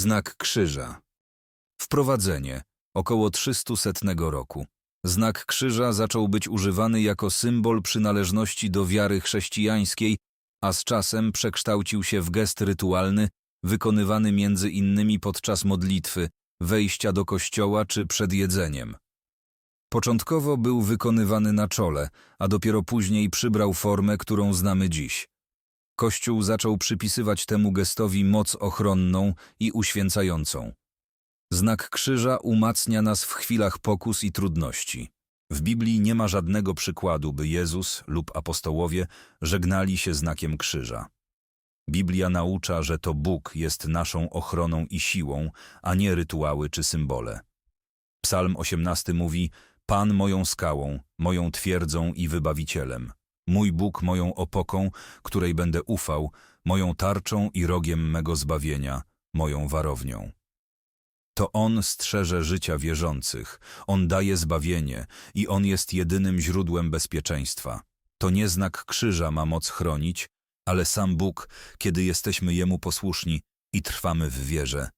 Znak krzyża. Wprowadzenie. Około 300 roku. Znak krzyża zaczął być używany jako symbol przynależności do wiary chrześcijańskiej, a z czasem przekształcił się w gest rytualny, wykonywany między innymi podczas modlitwy, wejścia do kościoła czy przed jedzeniem. Początkowo był wykonywany na czole, a dopiero później przybrał formę, którą znamy dziś. Kościół zaczął przypisywać temu gestowi moc ochronną i uświęcającą. Znak krzyża umacnia nas w chwilach pokus i trudności. W Biblii nie ma żadnego przykładu, by Jezus lub apostołowie żegnali się znakiem krzyża. Biblia naucza, że to Bóg jest naszą ochroną i siłą, a nie rytuały czy symbole. Psalm 18 mówi: Pan moją skałą, moją twierdzą i wybawicielem. Mój Bóg moją opoką, której będę ufał, moją tarczą i rogiem mego zbawienia, moją warownią. To On strzeże życia wierzących, On daje zbawienie i On jest jedynym źródłem bezpieczeństwa. To nie znak krzyża ma moc chronić, ale sam Bóg, kiedy jesteśmy Jemu posłuszni i trwamy w wierze.